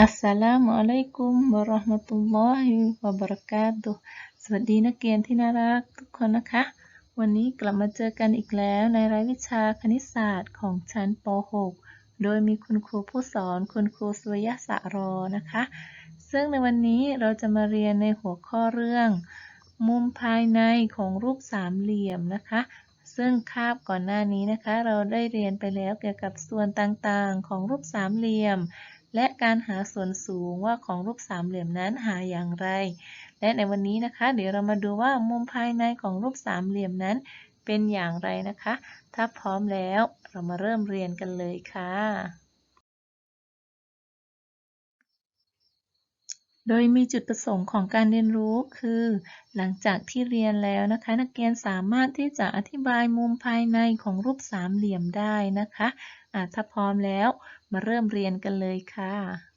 อัสสลามุอะลัยกุมวะเราะห์มะตุลลอฮิวะบะเราะกาตุฮ์สวัสดีนักเรียนที่น่ารักทุกคนนะคะ วันนี้กลับมาเจอกันอีกแล้วในรายวิชาคณิตศาสตร์ของชั้นป .6 โดยมีคุณครูผู้สอนคุณครูสุริยะสะรอนะคะ ซึ่งในวันนี้เราจะมาเรียนในหัวข้อเรื่อง มุมภายในของรูปสามเหลี่ยมนะคะ ซึ่งคาบก่อนหน้านี้นะคะ เราได้เรียนไปแล้วเกี่ยวกับส่วนต่างๆ ของรูปสามเหลี่ยม และการหาส่วนสูงว่าของรูปสามเหลี่ยมนั้นหาอย่างไร และในวันนี้นะคะ เดี๋ยวเรามาดูว่ามุมภายในของรูปสามเหลี่ยมนั้น เป็นอย่างไรนะคะ ถ้าพร้อมแล้วเรามาเริ่มเรียนกันเลยค่ะ โดยมีจุดประสงค์ของการเรียนรู้คือ หลังจากที่เรียนแล้วนะคะ นักเรียนสามารถที่จะอธิบายมุมภายในของรูปสามเหลี่ยมได้นะคะอะถ้าพร้อมแล้วมาเริ่มเรียนกันเลยค่ะ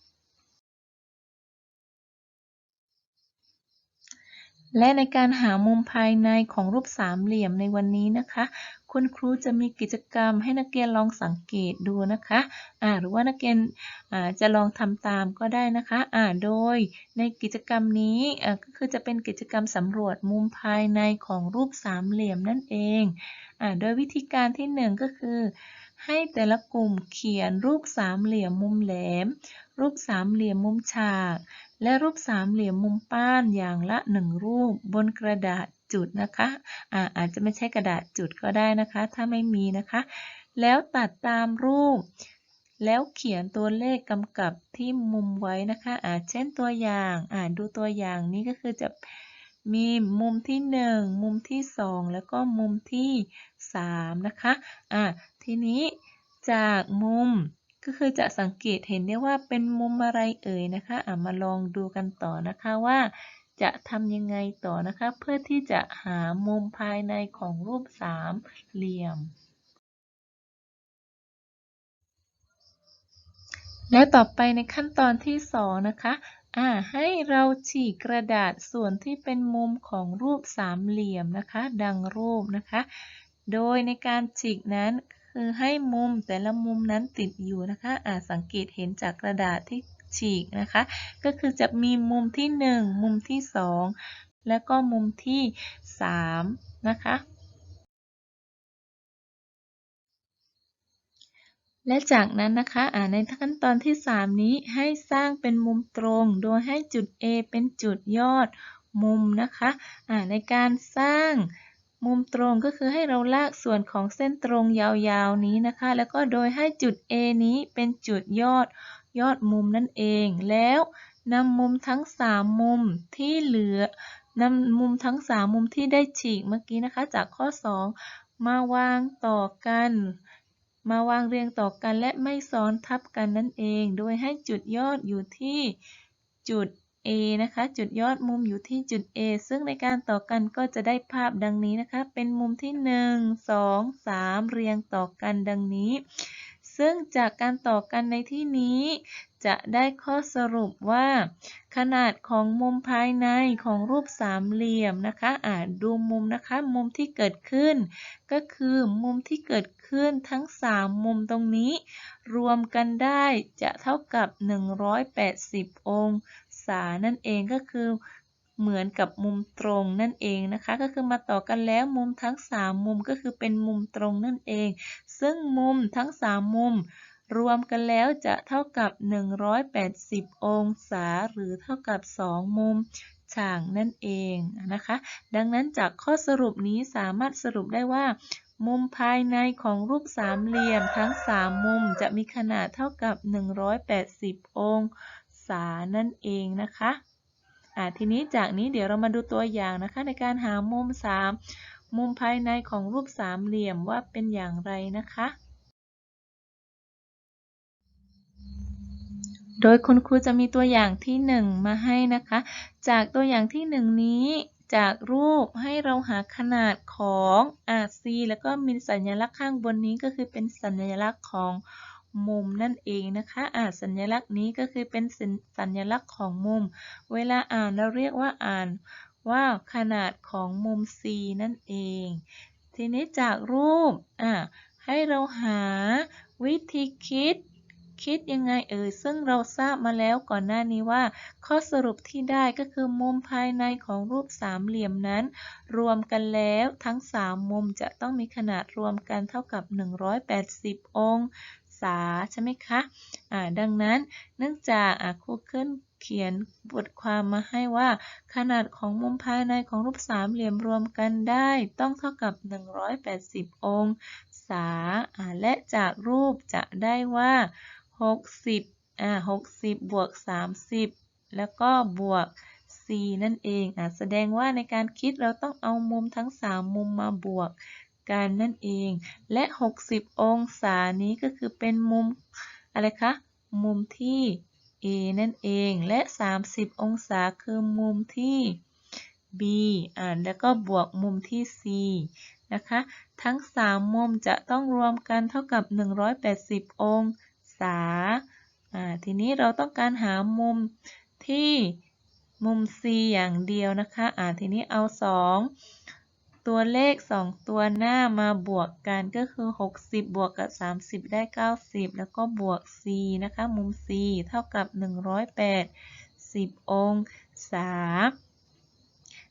และในการหามุมภายในของรูปสามเหลี่ยมในวันนี้นะคะ คุณครูจะมีกิจกรรมให้นักเรียนลองสังเกตดูนะคะอ่าหรือว่านักเรียนอ่าจะลองทำตามก็ได้นะคะอ่าโดยในกิจกรรมนี้อ่าก็คือจะเป็นกิจกรรมสำรวจมุมภายในของรูปสามเหลี่ยมนั่นเองอ่าโดยวิธีการที่หนึ่งก็คือ ให้แต่ละกลุ่มเขียนรูปสามเหลี่ยมมุมแหลม รูปสามเหลี่ยมมุมฉาก และรูปสามเหลี่ยมมุมป้านอย่างละหนึ่งรูปบนกระดาษจุดนะคะอาอาจจะไม่ใช่กระดาษจุดก็ได้นะคะ ถ้าไม่มีนะคะ แล้วตัดตามรูป แล้วเขียนตัวเลขกำกับที่มุมไว้นะคะ อาเช่นตัวอย่างอ่านดูตัวอย่างนี้ก็คือจะมีมุมที่ 1 มุมที่ 2 แล้วก็มุมที่ 3 นะคะ อ่าทีนี้จากมุม ก็คือจะสังเกตเห็นได้ว่าเป็นมุมอะไรเอ่ยนะคะอะมาลองดูกันต่อนะคะว่า จะทำยังไงต่อนะคะ เพื่อที่จะหามุมภายในของรูปสามเหลี่ยม แล้วต่อไปในขั้นตอนที่สองนะคะอ่าให้เราฉีกกระดาษส่วนที่เป็นมุมของรูปสามเหลี่ยมนะคะ ดังรูปนะคะ โดยในการฉีกนั้น คือให้มุมแต่ละมุมนั้นติดอยู่นะคะอาจสังเกตเห็นจากกระดาษที่ฉีกนะคะ ก็คือจะมีมุมที่ 1 มุมที่ 2 แล้วก็มุมที่ 3 นะคะ และจากนั้นนะคะอ่าในขั้นตอนที่ 3 นี้ให้สร้างเป็นมุมตรง โดยให้จุด A เป็นจุดยอดมุมนะคะอ่าในการสร้าง มุมตรงก็คือให้เราลากส่วนของเส้นตรงยาวๆนี้นะคะ แล้วก็โดยให้จุด A นี้เป็นจุดยอดยอดมุมนั่นเอง แล้วนำมุมทั้ง 3 มุมที่เหลือนำมุมทั้ง 3 มุมที่ได้ฉีกเมื่อกี้นะคะ จากข้อ 2 มาวางต่อกัน มาวางเรียงต่อกันและไม่ซ้อนทับกันนั่นเอง โดยให้จุดยอดอยู่ที่จุด A นะคะ จุดยอดมุมอยู่ที่จุด A ซึ่งในการต่อกันก็จะได้ภาพดังนี้นะคะ เป็นมุมที่ 1 2 3 เรียงต่อกันดังนี้ ซึ่งจากการต่อกันในที่นี้ จะได้ข้อสรุปว่า ขนาดของมุมภายในของรูปสามเหลี่ยมนะคะอ่าดูมุมนะคะ มุมที่เกิดขึ้น ก็คือมุมที่เกิดขึ้นทั้ง 3 มุมตรงนี้ รวมกันได้จะเท่ากับ 180 อง ศานั่นเองก็คือเหมือนกับมุมตรงนั่นเองนะคะ ก็คือมาต่อกันแล้วมุมทั้ง 3 มุมก็คือเป็นมุมตรงนั่นเอง ซึ่งมุมทั้ง 3 มุม รวมกันแล้วจะเท่ากับ 180 องศา หรือเท่ากับ 2 มุมฉากนั่นเองนะคะ ดังนั้นจากข้อสรุปนี้สามารถสรุปได้ว่า มุมภายในของรูปสามเหลี่ยมทั้ง 3 มุมจะมีขนาดเท่ากับ 180 องศา นั่นเองนะคะอ่าทีนี้จากนี้เดี๋ยวเรามาดูตัวอย่างนะคะ ในการหามุม 3 มุมภายในของรูปสามเหลี่ยมว่าเป็นอย่างไรนะคะ โดยคุณครูจะมีตัวอย่างที่ 1 มาให้นะคะ จากตัวอย่างที่ 1 นี้จากรูปให้เราหาขนาดของอ่า c แล้วก็มีสัญลักษณ์ข้างบนนี้ก็คือเป็นสัญลักษณ์ของ มุมนั่นเองนะคะอ่าสัญลักษณ์นี้ก็คือเป็นสัญลักษณ์ของมุม เวลาอ่านเราเรียกว่าอ่านว่าขนาดของมุม c นั่นเอง ทีนี้จากรูปอ่าให้เราหาวิธีคิดคิดยังไงเอ่ยซึ่งเราทราบมาแล้วก่อนหน้านี้ว่า ข้อสรุปที่ได้ก็คือมุมภายในของรูปสามเหลี่ยมนั้น รวมกันแล้วทั้ง 3 มุมจะต้องมีขนาดรวมกันเท่ากับ 180 องศาใช่ไหมคะะดังนั้นเนื่องจากครูขึ้นเขียนบทความมาให้ว่า ขนาดของมุมภายในของรูปสามเหลี่ยมรวมกันได้ต้องเท่ากับ 180 องศาและจากรูปจะได้ว่า 60อ่า60 บวก 30 แล้วก็บวก c นั่นเองอ่แสดงว่าในการคิดเราต้องเอามุมทั้ง 3 มุมมาบวก กันนั่นเอง และ 60 องศานี้ก็คือเป็นมุมอะไรคะ มุมที่ A นั่นเอง และ 30 องศาคือมุมที่ B อ่าแล้วก็บวกมุมที่ C นะคะ ทั้ง 3 มุมจะต้องรวมกันเท่ากับ 180 องศาอ่าทีนี้เราต้องการหามุมที่มุม C อย่างเดียวนะคะอ่าทีนี้เอา 2 ตัวเลข2ตัวหน้ามาบวกกันก็คือ 60 บวกกับ 30 ได้ 90 แล้วก็บวก C นะคะ มุม C เท่ากับ 180 องศา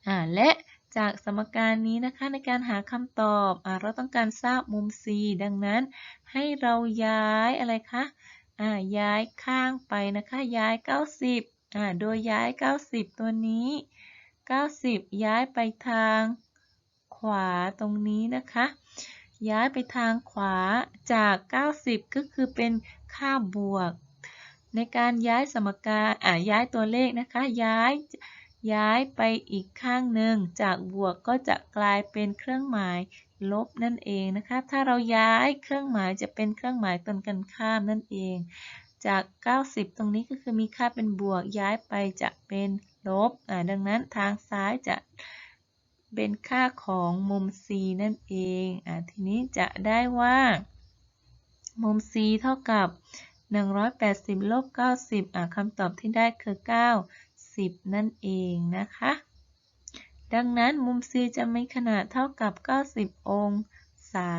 อ่าและจากสมการนี้นะคะในการหาคำตอบอเราต้องการทราบมุม c ดังนั้นให้เราย้ายอะไรคะอ่าย้ายข้างไปนะคะย้าย 90อ่าโดยย้าย 90 ตัวนี้ 90 ย้ายไปทาง วาตรงนี้นะคะ ย้ายไปทางขวาจาก 90 ก็คือเป็นค่าบวก ในการย้ายสมการอ่าย้ายตัวเลขนะคะ ย้ายย้ายไปอีกข้างหนึ่งจากบวกก็จะกลายเป็นเครื่องหมายลบนั่นเองนะคะ ถ้าเราย้ายเครื่องหมายจะเป็นเครื่องหมายตรงกันข้ามนั่นเอง จาก 90 ตรงนี้ก็คือมีค่าเป็นบวกย้ายไปจะเป็นลบอ่าดังนั้นทางซ้ายจะ เป็นค่าของมุม c นั่นเอง อ่าทีนี้จะได้ว่า มุม c เท่ากับ 180ลบ90 อ่าคำตอบที่ได้คือ 90 นั่นเองนะคะ ดังนั้นมุม C จะมีขนาดเท่ากับ 90 องศา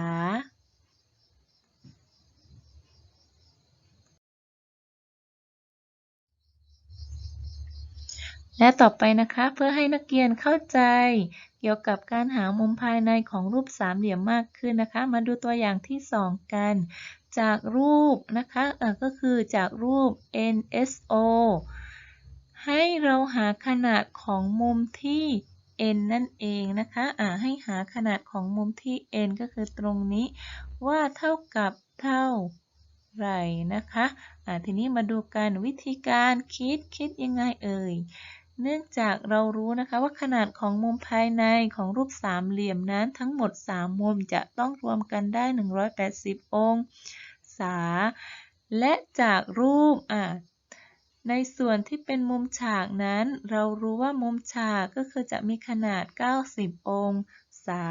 และต่อไปนะคะเพื่อให้นักเรียนเข้าใจ กี่ยวกับการหามุมภายในของรูปสามเหลี่ยมมากขึ้นนะคะ มาดูตัวอย่างที่ 2 กัน จากรูปนะคะก็คือจากรูป NSO ให้เราหาขนาดของมุมที่ n นั่นเองนะคะอ่าให้หาขนาดของมุมที่ n ก็คือตรงนี้ ว่าเท่ากับเท่าไรนะคะอ่าทีนี้มาดูกันวิธีการคิดคิดยังไงเอ่ย เนื่องจากเรารู้นะคะว่าขนาดของมุมภายในของรูปสามเหลี่ยมนั้นทั้งหมด 3 มุมจะต้องรวมกันได้ 180 องศา และจากรูปอ่าในส่วนที่เป็นมุมฉากนั้น เรารู้ว่ามุมฉากก็คือจะมีขนาด 90 อง ศา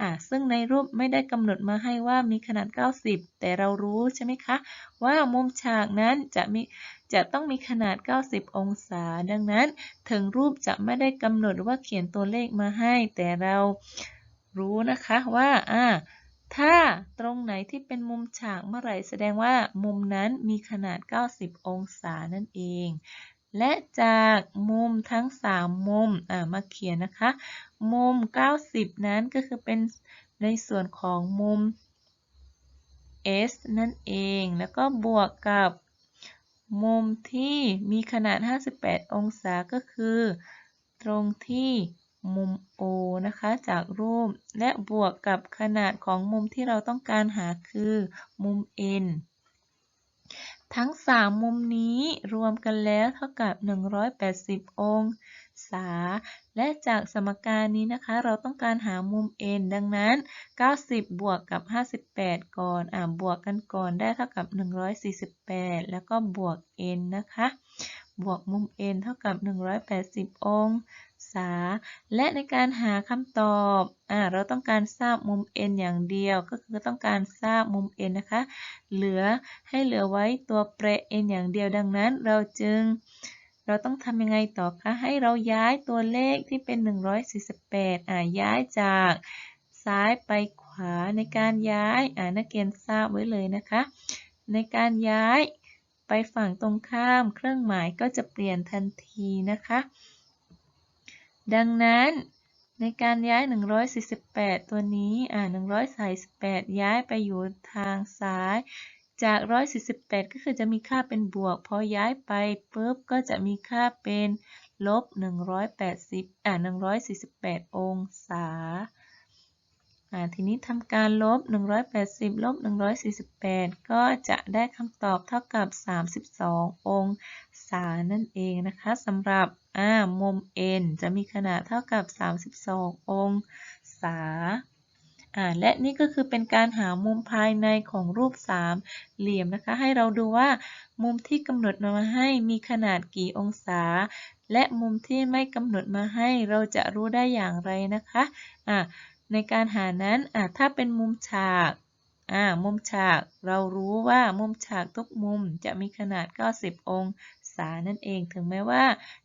อะซึ่งในรูปไม่ได้กำหนดมาให้ว่ามีขนาด 90 แต่เรารู้ใช่ไหมคะ ว่ามุมฉากนั้นจะมีจะต้องมีขนาด 90 องศา ดังนั้น ถึงรูปจะไม่ได้กำหนดว่าเขียนตัวเลขมาให้ แต่เรารู้นะคะว่าอ่าถ้าตรงไหนที่เป็นมุมฉากเมื่อไหร่แสดงว่ามุมนั้นมีขนาด 90 องศานั่นเอง และจากมุมทั้ง 3 มุมมาเขียนนะคะ มุม 90 นั้นก็คือเป็นในส่วนของมุม S นั่นเอง แล้วก็บวกกับมุมที่มีขนาด 58 องศาก็คือ ตรงที่มุม O นะคะ จากรูป และบวกกับขนาดของมุมที่เราต้องการหาคือมุม N ทั้ง 3 มุมนี้รวมกันแล้วเท่ากับ 180 องศา และจากสมการนี้นะคะ เราต้องการหามุม n ดังนั้น 90 บวกกับ 58 ก่อน อ่าบวกกันก่อนได้เท่ากับ 148 แล้วก็บวก n นะคะ บวกมุม n เท่ากับ 180 องศาา และในการหาคำตอบอ่าเราต้องการทราบมุม n อย่างเดียว ก็คือต้องการทราบมุม n นะคะ เหลือให้เหลือไว้ตัวแปร n อย่างเดียวดังนั้น เราจึงเราต้องทำยังไงต่อคะให้เราย้ายตัวเลขที่เป็น 148อ่าย้ายจากซ้ายไปขวาในการย้ายอ่านักเรียนทราบไว้เลยนะคะ ในการย้ายไปฝั่งตรงข้ามเครื่องหมายก็จะเปลี่ยนทันทีนะคะ ดังนั้นในการย้าย 148 ตัวนี้ อ่า148 ย้ายไปอยู่ทางซ้าย จาก 148 ก็คือจะมีค่าเป็นบวก พอย้ายไปปุ๊บ ก็จะมีค่าเป็นลบ 180 อ่า148 องศา อ่า ทีนี้ทำการลบ 180 ลบ 148 ก็จะได้คำตอบเท่ากับ 32 องศานั่นเองนะคะสำหรับ อ่ามุม n จะมีขนาดเท่ากับ 32 องศาอ่าและนี่ก็คือเป็นการหามุมภายในของรูปสามเหลี่ยมนะคะ ให้เราดูว่ามุมที่กำหนดมาให้มีขนาดกี่องศา และมุมที่ไม่กำหนดมาให้เราจะรู้ได้อย่างไรนะคะอ่าในการหานั้นอ่าถ้าเป็นมุมฉากอ่ามุมฉากเรารู้ว่ามุมฉากทุกมุมจะมีขนาด 90 อง ศานั่นเอง ถึงแม้ว่า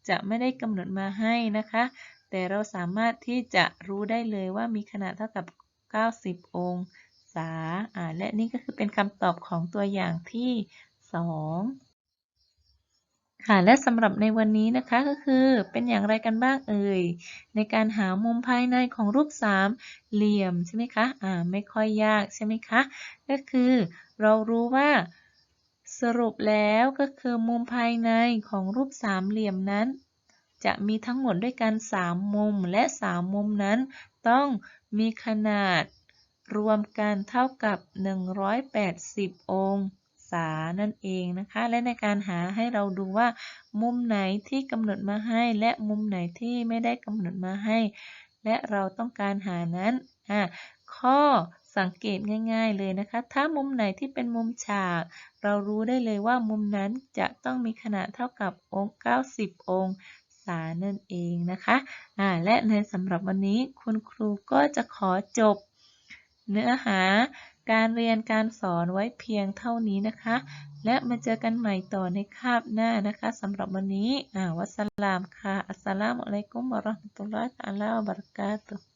จะไม่ได้กำหนดมาให้นะคะ แต่เราสามารถที่จะรู้ได้เลยว่ามีขนาดเท่ากับ 90 องศาอ่าและนี่ก็คือเป็นคำตอบของตัวอย่างที่ 2ค่ะและสำหรับในวันนี้นะคะก็คือเป็นอย่างไรกันบ้างเอ่ย ในการหามุมภายในของรูปสามเหลี่ยมใช่ไหมคะอ่าไม่ค่อยยากใช่ไหมคะ ก็คือเรารู้ว่า สรุปแล้วก็คือมุมภายในของรูปสามเหลี่ยมนั้น จะมีทั้งหมดด้วยกัน 3 มุมและ3มุมนั้น ต้องมีขนาดรวมกันเท่ากับ 180 องศานั่นเองนะคะ และในการหาให้เราดูว่า มุมไหนที่กำหนดมาให้ และมุมไหนที่ไม่ได้กำหนดมาให้ และเราต้องการหานั้นข้อสังเกตง่าย ๆ เลยนะคะ ถ้ามุมไหนที่เป็นมุมฉาก เรารู้ได้เลยว่ามุมนั้นจะต้องมีขนาดเท่ากับองค์90 องศานั่นเองนะคะอ่าและในสำหรับวันนี้คุณครูก็จะขอจบ เนื้อหาการเรียนการสอนไว้เพียงเท่านี้นะคะ และมาเจอกันใหม่ต่อในคาบหน้านะคะสำหรับวันนี้อ่าวัสสลามค่ะ อัสสลามุอะลัยกุมวะราะห์มะตุลลอฮิตะอาลาวะบะรากาตุ